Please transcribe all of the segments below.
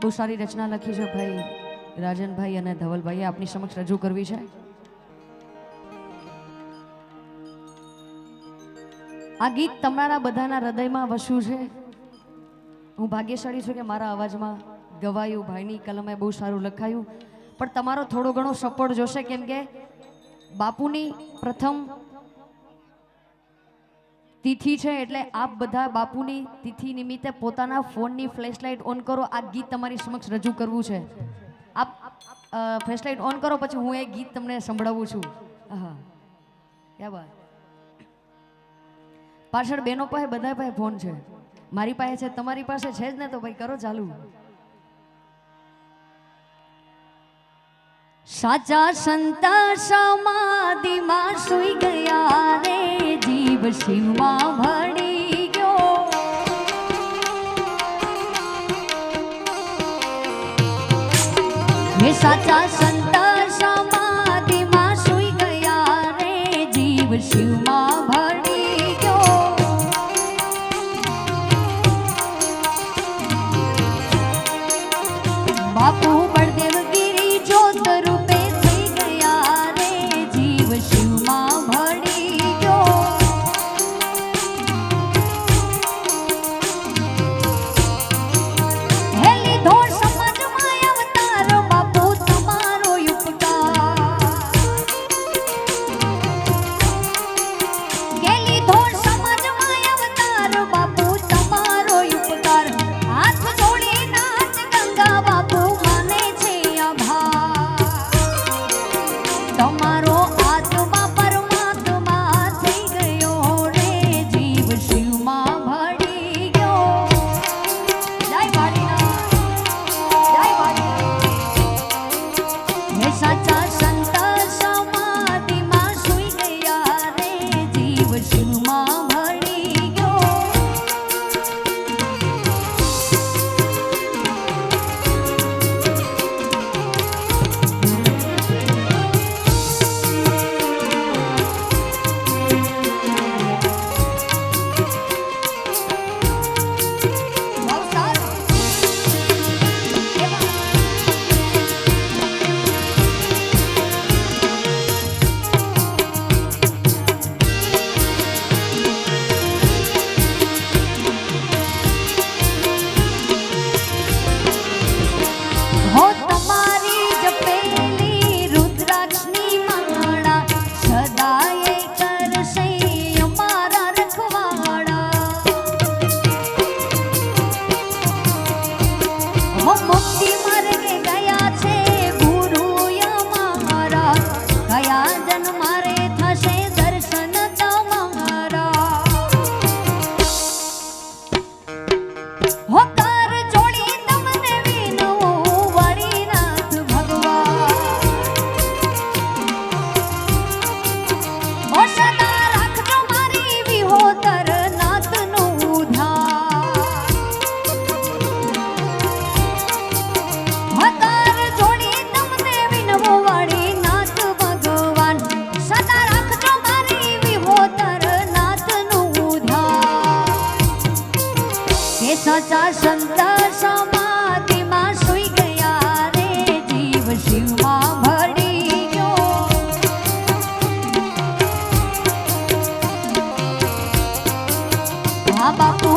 બહુ સારી રચના લખી છે ભાઈ, રાજનભાઈ અને ધવલભાઈએ આપની સમક્ષ રજૂ કરવી છે. આ ગીત તમારા બધાના હૃદયમાં વસ્યું છે. હું ભાગ્યશાળી છું કે મારા અવાજમાં ગવાયું, ભાઈની કલમે બહુ સારું લખાયું. પણ તમારો થોડો ઘણો સપોર્ટ જોશે, કેમ કે બાપુની પ્રથમ તિથિ છે એટલે આપ બધા બાપુની તિથિ નિમિત્તે પોતાના ફોનની ફ્લેશલાઇટ ઓન કરો. આ ગીત તમારી સમક્ષ રજૂ કરવું છે. આપ ફ્લેશલાઇટ ઓન કરો પછી હું એ ગીત તમને સંભળાવું છું. હા ક્યાં વાત પાછળ બેનો પાસે બધા પાસે ફોન છે. મારી પાસે છે, તમારી પાસે છે જ ને તો ભાઈ કરો ચાલુ. સાચા સંતા શિવમાં ભણી ગયો. હે સાચા સંત સમાધિમાં સુઈ ગયા રે, જીવ શિવમાં ભણી ગયો. બાપુ સાચા સંત સુઈ ગયા રે. જીવ શિવમાં ભળી બાપુ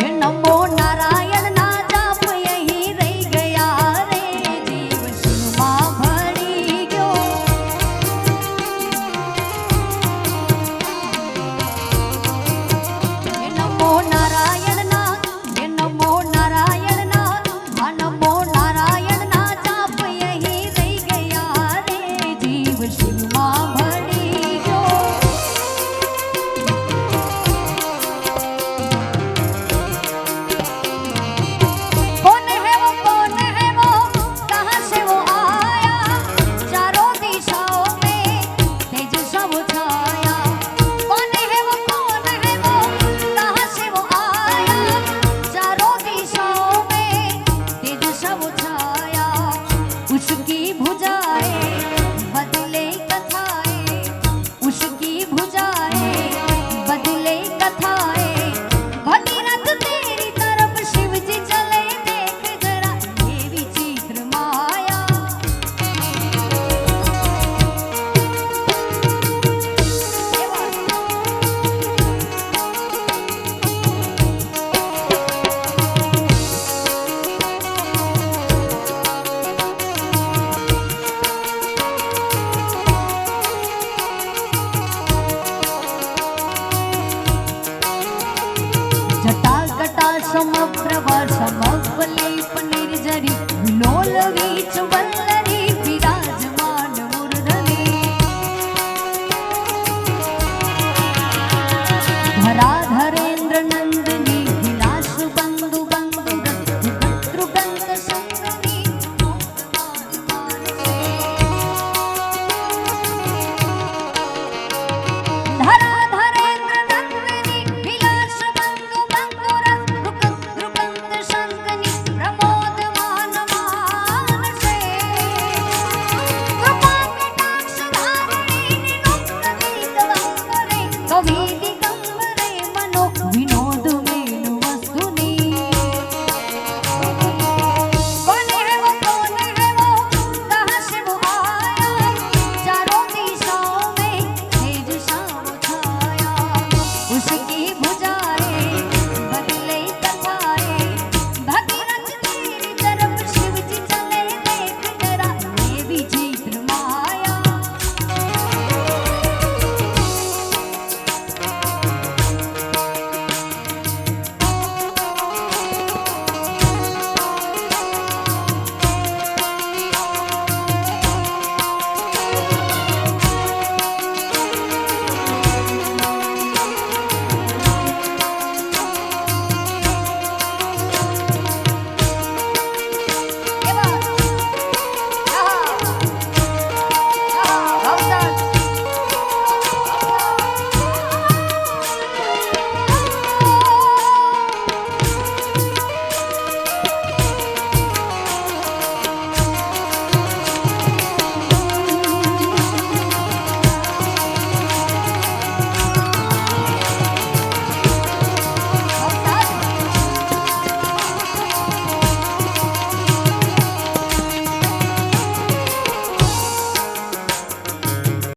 愿老母